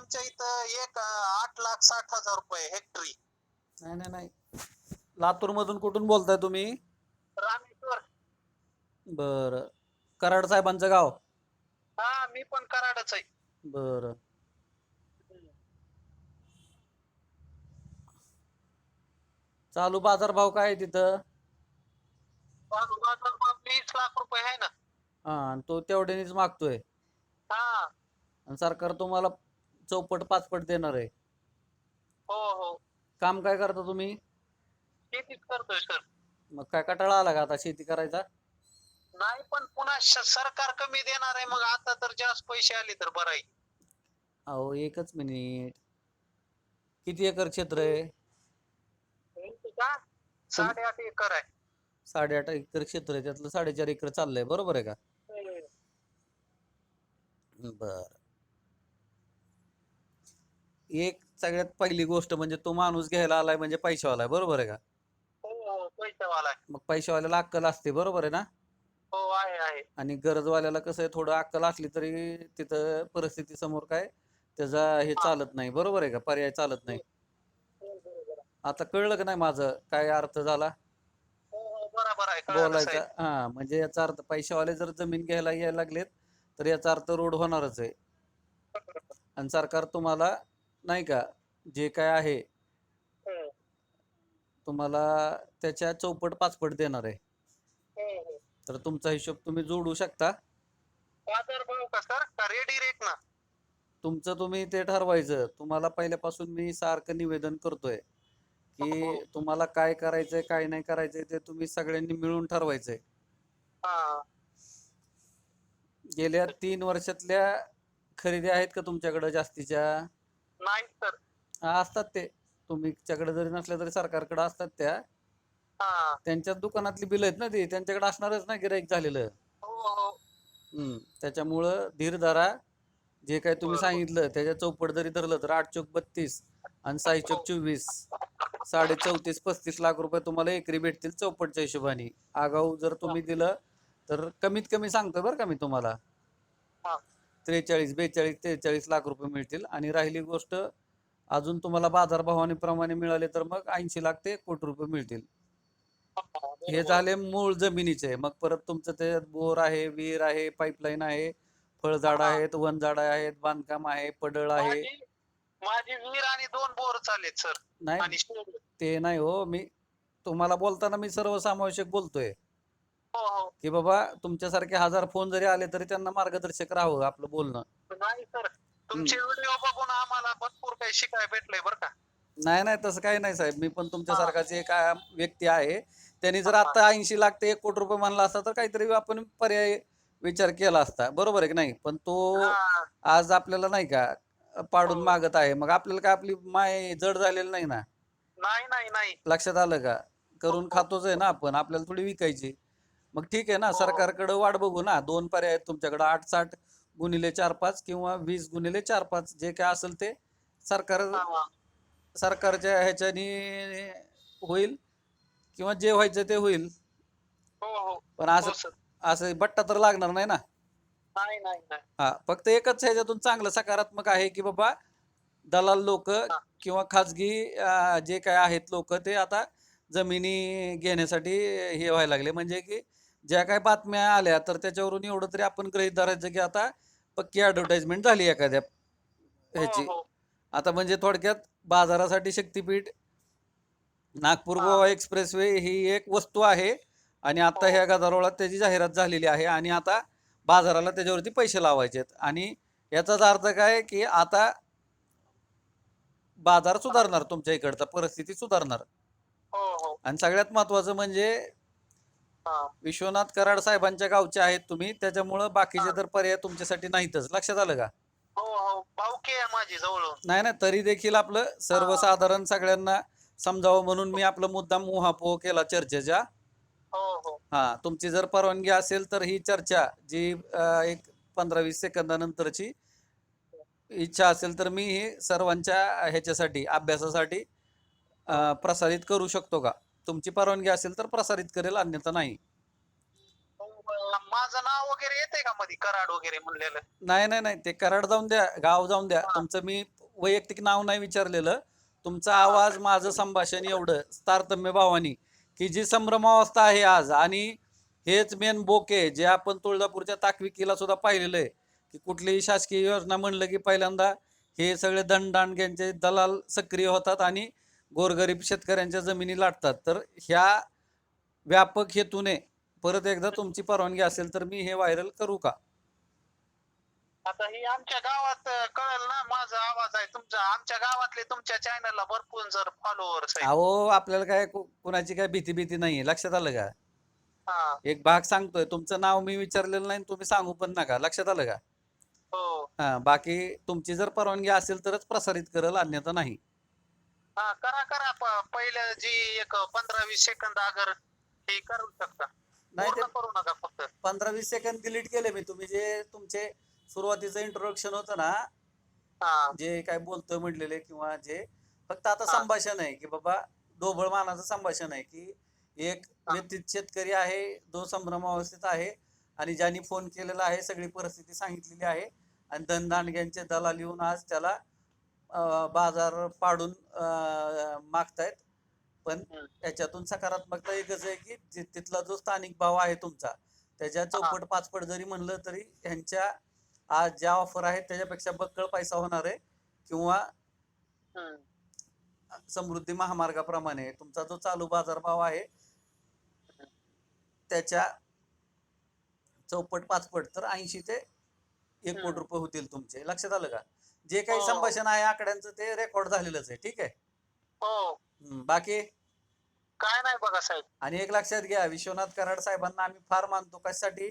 आमच्या इथं एक आठ लाख साठ हजार रुपये हेक्टरी नाही नाही नाही. लातूर मधून कुठून बोलताय तुम्ही? रामेश्वर. बर. कराड साहेबांचं गाव? हा मी पण कराडच आहे. बर. चालू बाजार भाव काय आहे तिथं? बाजू बाजार भाव वीस लाख रुपये आहे ना. हा आणि तो तेवढ्यानेच मागतोय. हा. आणि सरकार तुम्हाला चौपट पाचपट देणार आहे. हो हो. काम काय करता तुम्ही? शेतीच करतोय सर मग काय कटाळा आला का आता शेती करायचा? नाही पण पुन्हा श- सरकार कमी देणार आहे मग आता तर जास्त पैसे आले तर बरं आहे. अहो एकच मिनिट. किती एकर क्षेत्र आहे? का? साडेआठ एकर आहे. साडेआठ एकर क्षेत्र आहे त्यातलं साडेचार एकर चाललंय बरोबर आहे का? बर. एक सगळ्यात पहिली गोष्ट म्हणजे तो माणूस घ्यायला आलाय म्हणजे पैशावाला आहे बरोबर आहे का? हो हो पैशावाला आहे. मग पैशावाल्याला अक्कल असते बरोबर आहे ना? हो आहे आहे. आणि गरजवाल्याला कसं आहे थोडं अक्कल असली तरी तिथं परिस्थिती समोर काय त्याचा हे चालत नाही बरोबर आहे का? पर्याय चालत नाही. आता कळलं का नाही माझं? काय अर्थ झाला? हो हो बरोबर आहे कळालं बोलायचा साहेब. हा म्हणजे याचा अर्थ पैशावाले जर जमीन घ्यायला यायला लागलेत तर याचा अर्थ रोड होणारच आहे. आणि सरकार तुम्हाला नाही का? जे काय आहे तुम्हाला त्याच्या चौपट पाचपट देणार आहे. तर तुमचा हिशोब तुम्ही जोडू शकता. बाजार भाव का सर का रेडी रेट ना? तुमचं तुम्ही ते ठरवायचं. तुम्हाला पहिल्यापासून मी सारखं निवेदन करतोय की तुम्हाला काय करायचंय काय नाही करायचंय ते तुम्ही सगळ्यांनी मिळून ठरवायचंय. हा. गेल्या तीन वर्षातल्या खरेदी आहेत का तुमच्याकडे जास्तीच्या? नाही सर. हा, असतात ते. तुमच्याकडे जरी नसल्या तरी सरकारकडे असतात त्या. हा. त्यांच्या दुकानातली बिल आहेत ना ती. त्यांच्याकडे असणारच ना गिराईक झालेलं. हो हो हम्म. त्याच्यामुळं धीर धरा. जे काय तुम्ही बरोबर. सांगितलं त्याच्या चौपट जरी धरलं तर आठ चौक बत्तीस आणि साई चौक चोवीस. साडे चौतीस पस्तीस लाख रुपये तुम्हाला एकरी भेटतील चौपटच्या हिशोबाने. आगाऊ जर तुम्ही दिलं तर कमीत कमी सांगतो बरं का मी तुम्हाला. हा. त्रेचाळीस बेचाळीस त्रेचाळीस लाख रुपये मिळतील. आणि राहिली गोष्ट अजून तुम्हाला बाजारभावाने प्रमाणे मिळाले तर मग ऐंशी लाख ते कोटी रुपये मिळतील. हे झाले मूळ जमिनीचे. मग परत तुमचं ते बोर आहे विहीर आहे पाईपलाईन आहे फळझाड. आहेत वनझाड आहेत बांधकाम आहे पडळ आहे. माझी विहीर आणि दोन बोर चालेत सर. नाही. ते नाही हो मी तुम्हाला बोलताना मी सर्वसमावेशक बोलतोय. हो हो. की बाबा तुमच्यासारखे हजार फोन जरी आले तरी त्यांना मार्गदर्शक राहावं आपलं बोलणं. नाही सर तुमचे व्हिडिओ बघून आम्हाला भरपूर काही शिकाय भेटलंय बरं का. नाही नाही तसं काही नाही साहेब. मी पण तुमच्यासारखाच एक आ- व्यक्ती आहे त्यांनी जर हा. आता ऐंशी लाख ते एक कोटी रुपये म्हणला असता तर काहीतरी आपण पर्याय विचार केला असता. बरोबर आहे की नाही? पण तो हा, आज आपल्याला नाही का पाडून हो. मागत आहे. मग आपल्याला काय आपली माय जड झालेली नाही ना? नाही नाही नाही. लक्षात आलं का? करून खातोच आहे ना आपण. आपल्याला थोडी विकायची. मग ठीक आहे ना हो. सरकारकडे वाट बघू ना. दोन पर्याय आहेत तुमच्याकडे. आठ साठ गुणिले चार पाच किंवा वीस गुणिले चार पाच जे काय असेल ते सरकार सरकारच्या ह्याच्यानी होईल किंवा जे व्हायचं ते होईल. हो हो. पण असं असं बट्टा तर लागणार नाही ना. नाही नाही नाही. हा फक्त एकच ह्याच्यातून चांगलं सकारात्मक आहे की बाबा दलाल लोक किंवा खाजगी जे काय आहेत लोक ते आता जमिनी घेण्यासाठी हे व्हायला लागले. म्हणजे की ज्या काय बातम्या आल्या तर त्याच्यावरून एवढं तरी आपण गृहीत धरायचं की आता पक्की ऍडव्हर्टाइजमेंट झाली एखाद्या ह्याची हो, हो. आता म्हणजे थोडक्यात बाजारासाठी शक्तीपीठ नागपूर हा. गोवा एक्सप्रेसवे ही एक वस्तू आहे आणि आता हो. ह्या गदारोळात त्याची जाहिरात झालेली आहे आणि आता बाजाराला त्याच्यावरती पैसे लावायचे आहेत आणि याचाच अर्थ काय की आता बाजार सुधारणार तुमच्या इकडचा परिस्थिती सुधारणार हो हो आणि सगळ्यात महत्वाचं म्हणजे विश्वनाथ कराड साहेबांच्या गावचे आहेत तुम्ही. त्याच्यामुळं बाकीचे तर पर्याय तुमच्यासाठी नाहीतच. लक्षात आलं का? हो हो. भाऊकी आहे माझी जवळून. नाही ना तरी देखील आपलं सर्वसाधारण सगळ्यांना समजावं म्हणून मी आपलं मुद्दाम उहापोह केला चर्चेच्या हो हो. हा तुमची जर परवानगी असेल तर ही चर्चा जी अं, एक पंधरा वीस सेकंदानंतरची इच्छा असेल तर मी ही सर्वांच्या ह्याच्यासाठी अभ्यासासाठी अं, प्रसारित करू शकतो का? तुमची परवानगी असेल तर प्रसारित करेल अन्यथा नाही. माझं नाव वगैरे येते का मध्ये कराड वगैरे म्हणलेलं. नाही नाही नाही. ते कराड जाऊन द्या गाव जाऊन द्या. तुमचं मी वैयक्तिक नाव नाही विचारलेलं. तुमचा आवाज माझं संभाषण एवढं. तारतम्य भावानी की जी संभ्रमावस्था आहे आज आणि हेच मेन बोके जे आपण तुळजापूरच्या ताकविकीला सुद्धा पाहिलेलं आहे की कुठलीही शासकीय योजना म्हणलं की पहिल्यांदा हे सगळे दंडाणग्यांचे दलाल सक्रिय होतात आणि गोरगरीब शेतकऱ्यांच्या जमिनी लाटतात. तर ह्या व्यापक हेतूने परत एकदा तुमची परवानगी असेल तर मी हे व्हायरल करू का? आता ही आमच्या गावात कळेल ना? माझा आवाज आहे तुमचा. आमच्या गावातले तुमच्या चॅनलला भरपूर जर फॉलोअर्स आहेत. अहो आपल्याला काय कुणाची काय भीती भीती नाही लक्षात आलं का? एक भाग सांगतोय. तुमचं नाव मी विचारलेलं नाही तुम्ही सांगू पण नका. लक्षात आलं का? हो. हा बाकी तुमची जर परवानगी असेल तरच प्रसारित करेल अन्यथा नाही. हा करा करा. प- पहिलं जी एक पंधरा वीस सेकंद अगर हे करू शकता. नाही ते पूर्ण करू नका फक्त. पंधरा वीस सेकंद डिलीट केले मी. तुम्ही जे तुमचे सुरुवातीचं इंट्रोडक्शन होतं ना हा. जे काय बोलतोय म्हटलेले किंवा जे फक्त आता हा. संभाषण आहे की बाबा ढोबळ मानाचं संभाषण आहे की एक हा. व्यतीत शेतकरी आहे जो संभ्रमावस्थेत आहे आणि ज्यांनी फोन केलेला आहे सगळी परिस्थिती सांगितलेली आहे आणि धनदांडग्यांचे दलाल येऊन आज त्याला बाजार पाडून मागतायत पण हम्म. याच्यातून सकारात्मकता एकच आहे की तिथला जो स्थानिक भाव आहे तुमचा त्याच्या चौपट पाचपट जरी म्हणलं तरी ह्यांच्या आज ज्या ऑफर आहेत त्याच्यापेक्षा बक्कळ पैसा होणार आहे किंवा. समृद्धी महामार्गाप्रमाणे तुमचा जो चालू बाजारभाव आहे त्याच्या चौपट पाचपट तर ऐंशी ते एक कोटी. रुपये होतील तुमचे लक्षात आलं का जे काही हो. संभाषण आहे आकड्यांचं ते रेकॉर्ड झालेलंच आहे ठीक आहे? हो. हम्म, बाकी? काय नाही बघा साहेब. आणि एक लक्षात घ्या विश्वनाथ कराड साहेबांना आम्ही फार मानतो. कशासाठी?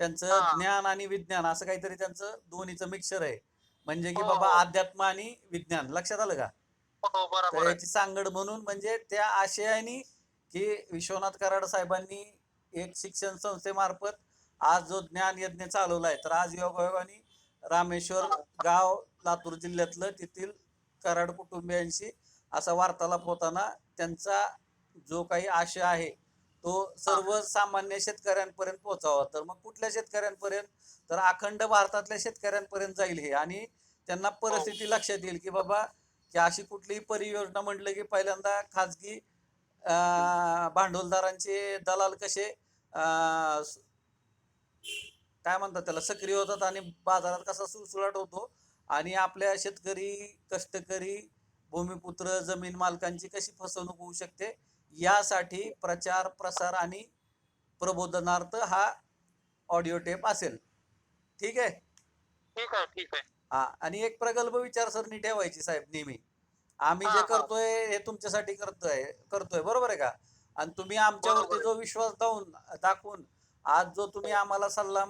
त्यांचं हा. ज्ञान आणि विज्ञान असं काहीतरी त्यांचं दोन्हीचं मिक्सर आहे. म्हणजे की हो, बाबा हो. अध्यात्म आणि विज्ञान लक्षात आलं का? हो बरोबर आहे. याची सांगड म्हणून म्हणजे त्या आशयाने की विश्वनाथ कराड साहेबांनी एक शिक्षण संस्थेमार्फत आज जो ज्ञान यज्ञ चालवलाय तर आज योगायोगाने रामेश्वर गाव लातूर जिल्ह्यातलं तेथील कराड कुटुंबियांशी असा वार्तालाप होताना त्यांचा जो काही आशय आहे तो सर्वसामान्य शेतकऱ्यांपर्यंत पोहोचावा. तर मग कुठल्या शेतकऱ्यांपर्यंत? तर अखंड भारतातल्या शेतकऱ्यांपर्यंत जाईल हे. आणि त्यांना परिस्थिती लक्षात येईल की बाबा की अशी कुठलीही परियोजना म्हटलं की पहिल्यांदा खाजगी भांडवलदारांचे दलाल कसे काय म्हणतात त्याला सक्रिय होतात आणि बाजारात कसा सुळसुळाट होतो. आणि आपल्या शेतकरी कष्टकरी भूमिपुत्र जमीन मालकांची कशी फसवणूक होऊ शकते यासाठी प्रचार प्रसार आणि प्रबोधनार्थ हा ऑडिओ टेप असेल. ठीक आहे? ठीक आहे ठीक आहे. हा आणि एक प्रगल्भ विचारसरणी ठेवायची साहेब नेहमी. आम्ही हा, जे हा. करतोय हे तुमच्यासाठी करतोय करतोय. बरोबर आहे का? आणि तुम्ही आमच्यावरती जो विश्वास दावून दाखवून आज जो तुम्ही आम्हाला सल्ला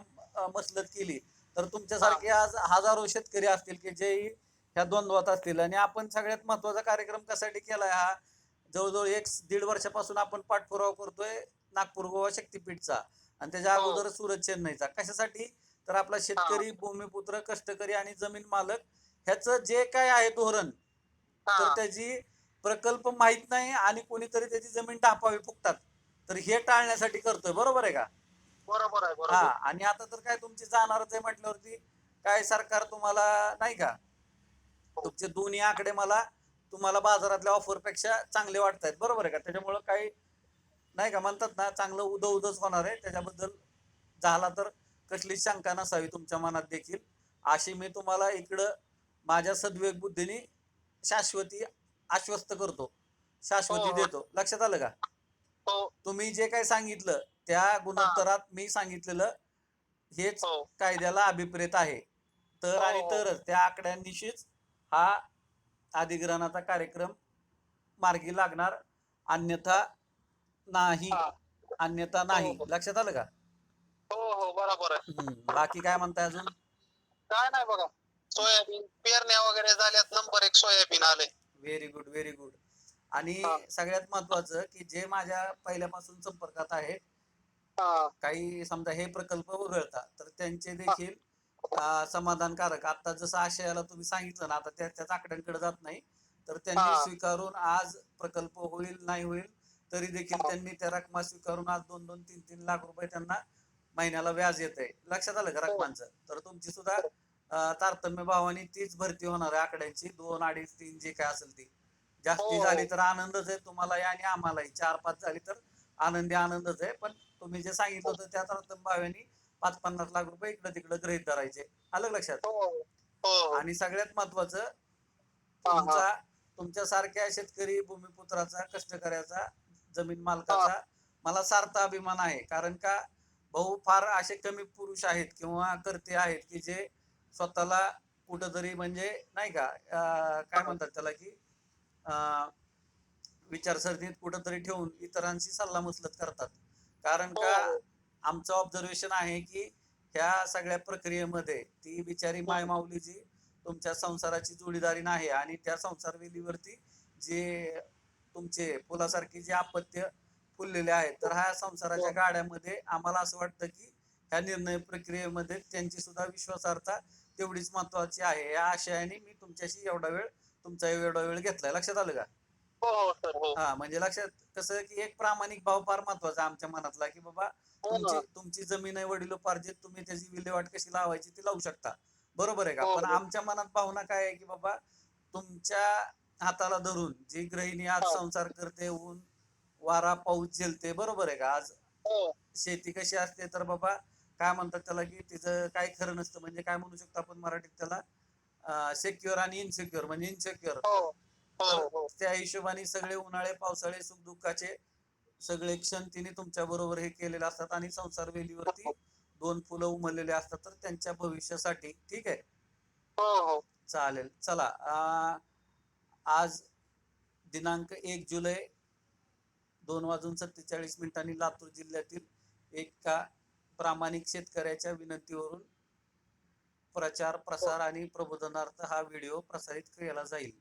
मसलत केली. तर तुमच्यासारखे आज हजारो शेतकरी असतील की जे ह्या द्वंद्वात असतील आणि आपण सगळ्यात महत्त्वाचा कार्यक्रम कशासाठी केलाय हा? जवळजवळ एक दीड वर्षापासून आपण पाठपुरावा करतोय नागपूर गोवा शक्तीपीठचा आणि त्याच्या हो. अगोदर सुरत चेन्नईचा. कशासाठी? तर आपला शेतकरी भूमिपुत्र कष्टकरी आणि जमीन मालक ह्याचं जे काय आहे धोरण तर त्याची प्रकल्प माहीत नाही आणि कोणीतरी त्याची जमीन टापावी फुकतात तर हे टाळण्यासाठी करतोय. बरोबर आहे का? बरोबर आहे हा बरोबर आणि आता तर काय तुमची जाणारच आहे म्हटल्यावरती काय सरकार तुम्हाला नाही का? तुमचे दोन्ही आकडे मला तुम्हाला बाजारातल्या ऑफरपेक्षा चांगले वाटत आहेत बरोबर आहे का? त्याच्यामुळं काही नाही का? म्हणतात ना चांगलं उद उदच होणार आहे. त्याच्याबद्दल झाला तर कसलीच शंका नसावी तुमच्या मनात देखील. अशी मी तुम्हाला इकडं माझ्या सद्विवेक बुद्धीने शाश्वती आश्वस्त करतो. शाश्वती हो. देतो. लक्षात आलं का? हो. तुम्ही जे काही सांगितलं त्या गुणोत्तरात मी सांगितलेलं हेच हो. कायद्याला अभिप्रेत आहे. तर आणि हो. तरच त्या आकड्यांनिशीच हा अधिग्रहणाचा कार्यक्रम मार्गी लागणार. अन्यथा नाही. हा. अन्यथा नाही. हो. लक्षात आलं का? हो हो. बरोबर आहे. हम्म. बाकी काय म्हणताय अजून? काय नाही बघा. सोयाबीन पेरण्या वगैरे झाल्यात. नंबर एक सोयाबीन आले व्हेरी गुड व्हेरी गुड आणि हा. सगळ्यात महत्वाचं की जे माझ्या पहिल्यापासून संपर्कात आहेत हा. काही समजा हे प्रकल्प वगळतात तर त्यांचे देखील अं, समाधानकारक. आता जसं आशयाला तुम्ही सांगितलं ना आता त्या त्याच आकड्यांकडे जात नाही तर त्यांनी हा. स्वीकारून आज प्रकल्प होईल नाही होईल तरी देखील हा. त्यांनी त्या रकमा स्वीकारून आज दोन दोन तीन तीन लाख रुपये त्यांना महिन्याला व्याज येत आहे लक्षात आलं का हो. रकमांचं? तर तुमची सुद्धा अं, तारतम्य भावाने तीच भरती होणार आहे आकड्यांची. दोन अडीच तीन जे काय असेल ती. जास्ती हो. झाली तर आनंदच आहे तुम्हालाही आणि आम्हालाही. चार पाच झाली तर आनंदी आनंदच आहे. पण तुम्ही जे सांगितलं होतं त्या तारतम्य भावाने पाच पन्नास लाख रुपये इकडे तिकडे गृहीत धरायचे. आलं लक्षात? हो हो. आणि सगळ्यात महत्वाचं. तुमचा तुमच्यासारख्या शेतकरी भूमिपुत्राचा कष्टकऱ्याचा जमीन मालकाचा मला सार्थ अभिमान आहे. कारण का भाऊ फार असे कमी पुरुष आहेत किंवा करते आहेत की जे स्वतःला कुठंतरी म्हणजे नाही का काय म्हणतात त्याला की विचारसरणीत कुठंतरी ठेवून इतरांशी सल्लामसलत करतात. कारण का हो. आमचं ऑब्झर्वेशन आहे की ह्या सगळ्या प्रक्रियेमध्ये ती बिचारी मायमाऊली जी तुमच्या संसाराची जोडीदारी नाही आणि त्या संसार वेलीवरती जे तुमचे फुलासारखे जे अपत्य फुललेले आहेत तर ह्या संसाराच्या गाड्यामध्ये आम्हाला असं वाटतं की ह्या निर्णय प्रक्रियेमध्ये त्यांची सुद्धा विश्वासार्हता तेवढीच महत्वाची आहे. या आशयाने मी तुमच्याशी एवढा वेळ तुमचा एवढा वेळ घेतलाय. लक्षात आलं का? हो हो सर हो. हा म्हणजे लक्षात कसं की एक प्रामाणिक भाव फार महत्त्वाचा आमच्या मनातला की बाबा हो तुमची ना. तुमची जमीन आहे वडिलोपार्जित तुम्ही त्याची विल्हेवाट कशी लावायची ती लावू शकता. बरोबर आहे का? हो, पण हो. आमच्या मनात भावना काय आहे की बाबा तुमच्या हाताला धरून जी गृहिणी आज हा. संसार करते ऊन वारा पाऊस झेलते बरोबर आहे का? आज हो. शेती कशी असते तर बाबा काय म्हणतात त्याला की तिचं काय खरं नसतं. म्हणजे काय म्हणू शकतो आपण मराठीत त्याला? सेक्युअर आणि इनसेक्युअर म्हणजे इनसेक्युअर हो. त्या हिशोबाने सगळे उन्हाळे पावसाळे सुख दुःखाचे सगळे क्षण तिने तुमच्या बरोबर हे केलेले असतात आणि संसार वेलीवरती दोन फुलं उमललेले असतात. तर त्यांच्या भविष्यासाठी ठीक आहे? हो हो. चालेल. चला आ, आज दिनांक एक जुलै दोन वाजून सत्तेचाळीस मिनिटांनी लातूर जिल्ह्यातील एका प्रामाणिक शेतकऱ्याच्या विनंतीवरून प्रचार प्रसार आणि प्रबोधनार्थ हा व्हिडिओ प्रसारित केला जाईल.